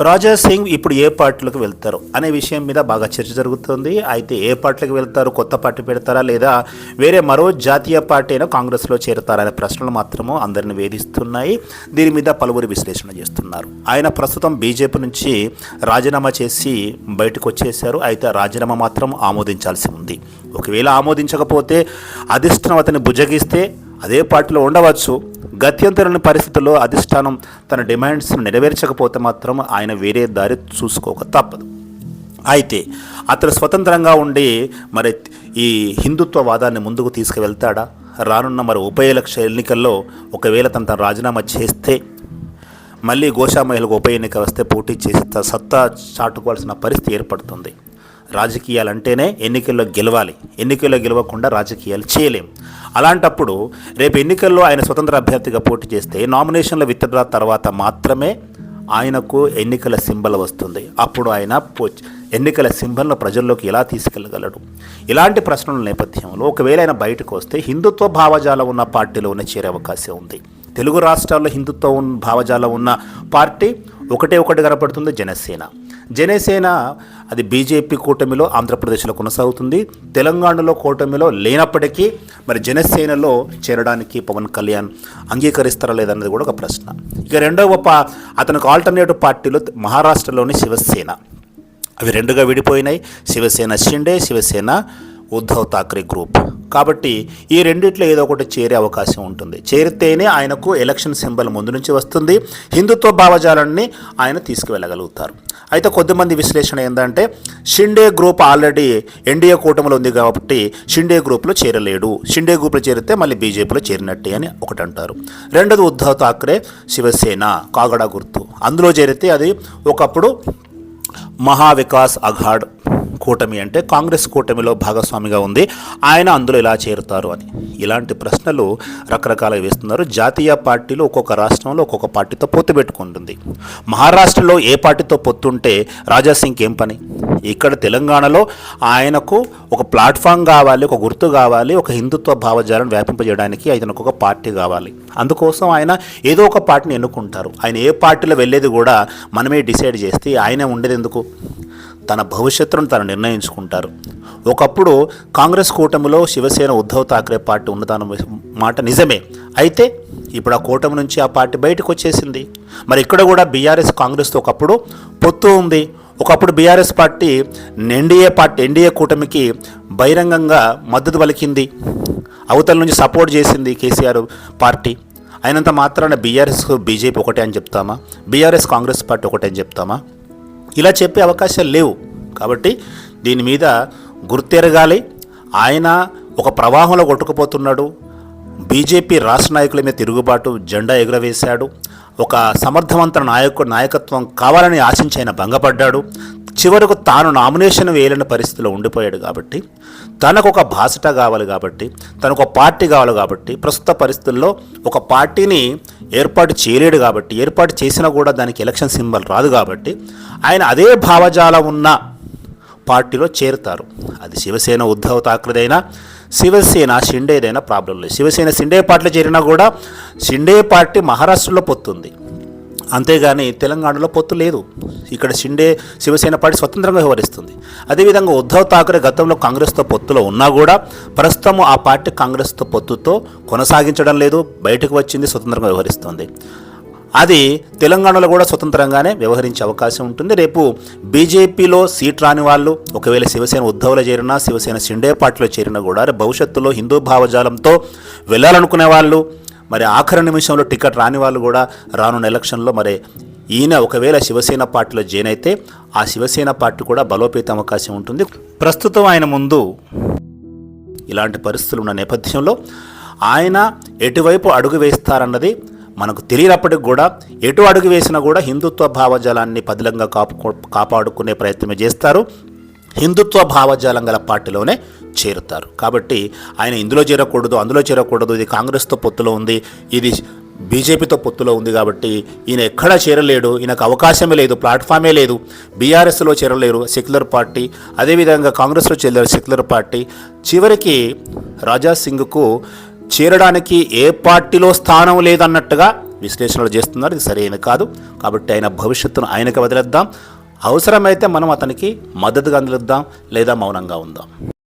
రాజా సింగ్ ఇప్పుడు ఏ పార్టీలకు వెళ్తారు అనే విషయం మీద బాగా చర్చ జరుగుతుంది. అయితే ఏ పార్టీలకు వెళ్తారు? కొత్త పార్టీ పెడతారా? లేదా వేరే మరో జాతీయ పార్టీ అయినా కాంగ్రెస్లో చేరతారా అనే ప్రశ్నలు మాత్రము అందరిని వేధిస్తున్నాయి. దీని మీద పలువురు విశ్లేషణ చేస్తున్నారు. ఆయన ప్రస్తుతం బీజేపీ నుంచి రాజీనామా చేసి బయటకు వచ్చేశారు. అయితే రాజీనామా మాత్రం ఆమోదించాల్సి ఉంది. ఒకవేళ ఆమోదించకపోతే అధిష్టానం అతన్ని బుజ్జగిస్తే అదే పార్టీలో ఉండవచ్చు. గత్యంతరని పరిస్థితుల్లో అధిష్టానం తన డిమాండ్స్ను నెరవేర్చకపోతే మాత్రం ఆయన వేరే దారి చూసుకోక తప్పదు. అయితే అతను స్వతంత్రంగా ఉండి మరి ఈ హిందుత్వవాదాన్ని ముందుకు తీసుకువెళ్తాడా? రానున్న మరి ఉప ఎలక్ష ఎన్నికల్లో ఒకవేళ తన తన రాజీనామా చేస్తే మళ్ళీ గోషా మహిళకు ఉప ఎన్నిక వస్తే పోటీ చేసి సత్తా చాటుకోవాల్సిన పరిస్థితి ఏర్పడుతుంది. రాజకీయాలంటేనే ఎన్నికల్లో గెలవాలి. ఎన్నికల్లో గెలవకుండా రాజకీయాలు చేయలేం. అలాంటప్పుడు రేపు ఎన్నికల్లో ఆయన స్వతంత్ర అభ్యర్థిగా పోటీ చేస్తే నామినేషన్ల విత్డ్రా తర్వాత మాత్రమే ఆయనకు ఎన్నికల సింబల్ వస్తుంది. అప్పుడు ఆయన పో ఎన్నికల సింబల్ను ప్రజల్లోకి ఎలా తీసుకెళ్ళగలడు ఇలాంటి ప్రశ్నల నేపథ్యంలో ఒకవేళ ఆయన బయటకు వస్తే హిందుత్వ భావజాలం ఉన్న పార్టీలోనే చేరే అవకాశం ఉంది. తెలుగు రాష్ట్రాల్లో హిందుత్వ ఉన్న భావజాలం ఉన్న పార్టీ ఒకటే ఒకటి కనపడుతుంది జనసేన. జనసేన అది బీజేపీ కూటమిలో ఆంధ్రప్రదేశ్లో కొనసాగుతుంది. తెలంగాణలో కూటమిలో లేనప్పటికీ మరి జనసేనలో చేరడానికి పవన్ కళ్యాణ్ అంగీకరిస్తారా లేదన్నది కూడా ఒక ప్రశ్న. ఇక రెండవ పా అతనికి ఆల్టర్నేటివ్ పార్టీలో మహారాష్ట్రలోని శివసేన. అవి రెండుగా విడిపోయినాయి. శివసేన షిండే శివసేన ఉద్ధవ్ థాక్రే గ్రూప్. కాబట్టి ఈ రెండిట్లో ఏదో ఒకటి చేరే అవకాశం ఉంటుంది. చేరితేనే ఆయనకు ఎలక్షన్ సింబల్ ముందు నుంచి వస్తుంది. హిందుత్వ భావజాలాన్ని ఆయన తీసుకువెళ్ళగలుగుతారు. అయితే కొద్దిమంది విశ్లేషణ ఏంటంటే షిండే గ్రూప్ ఆల్రెడీ ఎన్డీఏ కూటమిలో ఉంది కాబట్టి షిండే గ్రూప్లో చేరలేడు. షిండే గ్రూప్లో చేరితే మళ్ళీ బీజేపీలో చేరినట్టే అని ఒకటి అంటారు. రెండోది ఉద్ధవ్ ఠాక్రే శివసేన కాగడ గుర్తు. అందులో చేరితే అది ఒకప్పుడు మహావికాస్ అఘాడ్ కూటమి అంటే కాంగ్రెస్ కూటమిలో భాగస్వామిగా ఉంది. ఆయన అందులో ఇలా చేరుతారు అని. ఇలాంటి ప్రశ్నలు రకరకాలుగా వేస్తున్నారు. జాతీయ పార్టీలు ఒక్కొక్క రాష్ట్రంలో ఒక్కొక్క పార్టీతో పొత్తు పెట్టుకుంటుంది. మహారాష్ట్రలో ఏ పార్టీతో పొత్తుంటే రాజాసింగ్ ఏం పని? ఇక్కడ తెలంగాణలో ఆయనకు ఒక ప్లాట్ఫామ్ కావాలి ఒక గుర్తు కావాలి ఒక హిందుత్వ భావజాలను వ్యాపింపజేయడానికి ఆయనకు ఒక పార్టీ కావాలి. అందుకోసం ఆయన ఏదో ఒక పార్టీని ఎన్నుకుంటారు. ఆయన ఏ పార్టీలో వెళ్ళేది కూడా మనమే డిసైడ్ చేస్తే ఆయనే ఉండేది ఎందుకు? తన భవిష్యత్తును తను నిర్ణయించుకుంటారు. ఒకప్పుడు కాంగ్రెస్ కూటమిలో శివసేన ఉద్ధవ్ థాక్రే పార్టీ ఉన్నదన్న మాట నిజమే. అయితే ఇప్పుడు ఆ కూటమి నుంచి ఆ పార్టీ బయటకు వచ్చేసింది. మరి ఇక్కడ కూడా బీఆర్ఎస్ కాంగ్రెస్తో ఒకప్పుడు పొత్తు ఉంది. ఒకప్పుడు BRS party NDA party NDA కూటమికి బహిరంగంగా మద్దతు పలికింది. అవతల నుంచి సపోర్ట్ చేసింది కేసీఆర్ పార్టీ. అయినంత మాత్రాన బీఆర్ఎస్ బీజేపీ ఒకటే అని చెప్తామా? బీఆర్ఎస్ కాంగ్రెస్ పార్టీ ఒకటే అని చెప్తామా? ఇలా చెప్పే అవకాశాలు లేవు. కాబట్టి దీని మీద గుర్తెరగాలి. ఆయన ఒక ప్రవాహంలో కొట్టుకుపోతున్నాడు. బీజేపీ రాష్ట్ర నాయకుల మీద తిరుగుబాటు జెండా ఎగురవేశాడు. ఒక సమర్థవంత నాయకు నాయకత్వం కావాలని ఆశించి ఆయన భంగపడ్డాడు. చివరకు తాను నామినేషన్ వేయలేని పరిస్థితిలో ఉండిపోయాడు కాబట్టి తనకు ఒక భాషట కావాలి కాబట్టి తనకు ఒక పార్టీ కావాలి కాబట్టి ప్రస్తుత పరిస్థితుల్లో ఒక పార్టీని ఏర్పాటు చేయలేడు కాబట్టి ఏర్పాటు చేసినా కూడా దానికి ఎలక్షన్ సింబల్ రాదు కాబట్టి ఆయన అదే భావజాలం ఉన్న పార్టీలో చేరుతారు. అది శివసేన ఉద్ధవ్ థాక్రేదైనా శివసేన షిండేదైనా ప్రాబ్లం లేదు. శివసేన షిండే పార్టీలో చేరినా కూడా షిండే పార్టీ మహారాష్ట్రలో పొత్తుంది. అంతేగాని తెలంగాణలో పొత్తు లేదు. ఇక్కడ షిండే శివసేన పార్టీ స్వతంత్రంగా వ్యవహరిస్తుంది. అదేవిధంగా ఉద్ధవ్ ఠాకరే గతంలో కాంగ్రెస్తో పొత్తులో ఉన్నా కూడా ప్రస్తుతం ఆ పార్టీ కాంగ్రెస్తో పొత్తుతో కొనసాగించడం లేదు బయటకు వచ్చింది స్వతంత్రంగా వ్యవహరిస్తుంది. అది తెలంగాణలో కూడా స్వతంత్రంగానే వ్యవహరించే అవకాశం ఉంటుంది. రేపు బీజేపీలో సీట్ రాని వాళ్ళు ఒకవేళ శివసేన ఉద్ధవ్లో చేరినా శివసేన షిండే పార్టీలో చేరినా కూడా భవిష్యత్తులో హిందూ భావజాలంతో వెళ్ళాలనుకునే వాళ్ళు మరి ఆఖరి నిమిషంలో టికెట్ రాని వాళ్ళు కూడా రానున్న ఎలక్షన్లో మరి ఈయన ఒకవేళ శివసేన పార్టీలో జాయిన్ అయితే ఆ శివసేన పార్టీ కూడా బలోపేత అవకాశం ఉంటుంది. ప్రస్తుతం ఆయన ముందు ఇలాంటి పరిస్థితులు ఉన్న నేపథ్యంలో ఆయన ఎటువైపు అడుగు వేస్తారన్నది మనకు తెలియనప్పటికి కూడా ఎటు అడుగు వేసినా కూడా హిందుత్వ భావజాలాన్ని పదిలంగా కాపు కాపాడుకునే ప్రయత్నమే చేస్తారు. హిందుత్వ భావజాలం గల పార్టీలోనే చేరుతారు. కాబట్టి ఆయన ఇందులో చేరకూడదు అందులో చేరకూడదు ఇది కాంగ్రెస్తో పొత్తులో ఉంది ఇది బీజేపీతో పొత్తులో ఉంది కాబట్టి ఈయన ఎక్కడా చేరలేడు ఈయనకు అవకాశమే లేదు ప్లాట్ఫామే లేదు బీఆర్ఎస్లో చేరలేరు సెక్యులర్ పార్టీ అదేవిధంగా కాంగ్రెస్లో చేరలేరు సెక్యులర్ పార్టీ. చివరికి రాజా సింగ్కు చేరడానికి ఏ పార్టీలో స్థానం లేదన్నట్టుగా విశ్లేషణలు చేస్తున్నారు ఇది సరైన కాదు. కాబట్టి ఆయన భవిష్యత్తును ఆయనకు వదిలేద్దాం అవసరమైతే మనం అతనికి మద్దతుగా అందిద్దాం లేదా మౌనంగా ఉందాం.